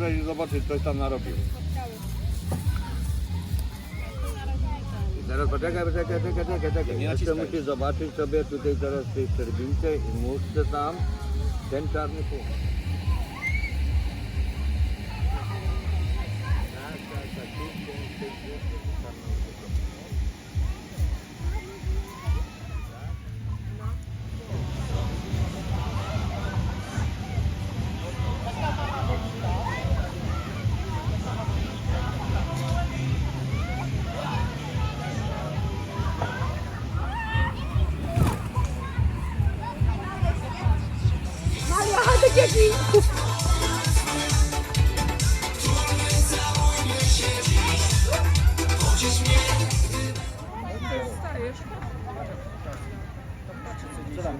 i zobaczyć, coś tam narobił. Teraz poczekaj, poczekaj, czekaj, czekaj, czekaj. Nie Jeszcze naciskaj. musisz zobaczyć sobie tutaj teraz w tej szczerbince i muszce tam ten czarny punkt. Dzieci! Tam?